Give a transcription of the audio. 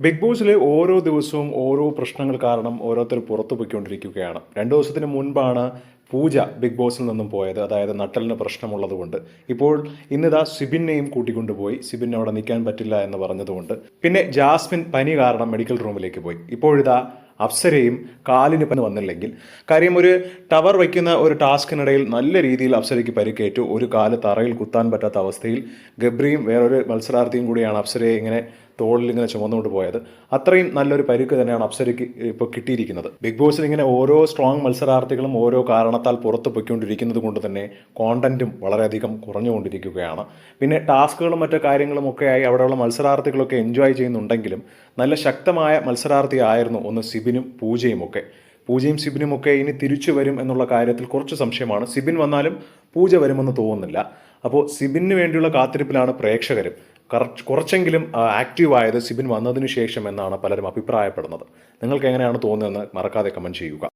Big ബോസിലെ ഓരോ ദിവസവും ഓരോ പ്രശ്നങ്ങൾ കാരണം ഓരോരുത്തർ പുറത്തു പോയിക്കൊണ്ടിരിക്കുകയാണ്. രണ്ടു ദിവസത്തിന് മുൻപാണ് പൂജ ബിഗ് ബോസിൽ നിന്നും പോയത്. അതായത് നട്ടലിന് പ്രശ്നമുള്ളതുകൊണ്ട്. ഇപ്പോൾ ഇന്നിതാ സിബിനെയും കൂട്ടിക്കൊണ്ടുപോയി. സിബിൻ അവിടെ നിൽക്കാൻ പറ്റില്ല എന്ന് പറഞ്ഞതുകൊണ്ട്. പിന്നെ ജാസ്മിൻ പനി കാരണം മെഡിക്കൽ റൂമിലേക്ക് പോയി. ഇപ്പോഴിതാ അപ്സരയും കാലിന് പനി വന്നില്ലെങ്കിൽ. കാര്യം ഒരു ടവർ വയ്ക്കുന്ന ഒരു ടാസ്കിനിടയിൽ നല്ല രീതിയിൽ അപ്സരയ്ക്ക് പരിക്കേറ്റു. ഒരു കാൽ തറയിൽ കുത്താൻ പറ്റാത്ത അവസ്ഥയിൽ ഗബ്രിയും വേറൊരു മത്സരാർത്ഥിയും കൂടിയാണ് അപ്സരയെ ഇങ്ങനെ തോളിൽ ഇങ്ങനെ ചുമന്നുകൊണ്ട് പോയത്. അത്രയും നല്ലൊരു പരിക്ക് തന്നെയാണ് അപ്സരയ്ക്ക് ഇപ്പോൾ കിട്ടിയിരിക്കുന്നത്. ബിഗ് ബോസിൽ ഇങ്ങനെ ഓരോ സ്ട്രോങ് മത്സരാർത്ഥികളും ഓരോ കാരണത്താൽ പുറത്ത് പൊയ്ക്കൊണ്ടിരിക്കുന്നത് കൊണ്ട് തന്നെ കോണ്ടന്റും വളരെയധികം കുറഞ്ഞുകൊണ്ടിരിക്കുകയാണ്. പിന്നെ ടാസ്കുകളും മറ്റു കാര്യങ്ങളും ഒക്കെ ആയി അവിടെയുള്ള മത്സരാർത്ഥികളൊക്കെ എൻജോയ് ചെയ്യുന്നുണ്ടെങ്കിലും നല്ല ശക്തമായ മത്സരാർത്ഥിയായിരുന്നു ഒന്ന് സിബിനും പൂജയും ഒക്കെ. പൂജയും സിബിനും ഒക്കെ ഇനി തിരിച്ചു വരും എന്നുള്ള കാര്യത്തിൽ കുറച്ച് സംശയമാണ്. സിബിൻ വന്നാലും പൂജ വരുമെന്ന് തോന്നുന്നില്ല. അപ്പോൾ സിബിന് വേണ്ടിയുള്ള കാത്തിരിപ്പിലാണ് പ്രേക്ഷകരും. കുറച്ച് കുറച്ചെങ്കിലും ആക്റ്റീവ് ആയത് സിബിൻ വന്നതിന് ശേഷം എന്നാണ് പലരും അഭിപ്രായപ്പെടുന്നത്. നിങ്ങൾക്ക് എങ്ങനെയാണ് തോന്നുന്നതെന്ന് മറക്കാതെ കമന്റ് ചെയ്യുക.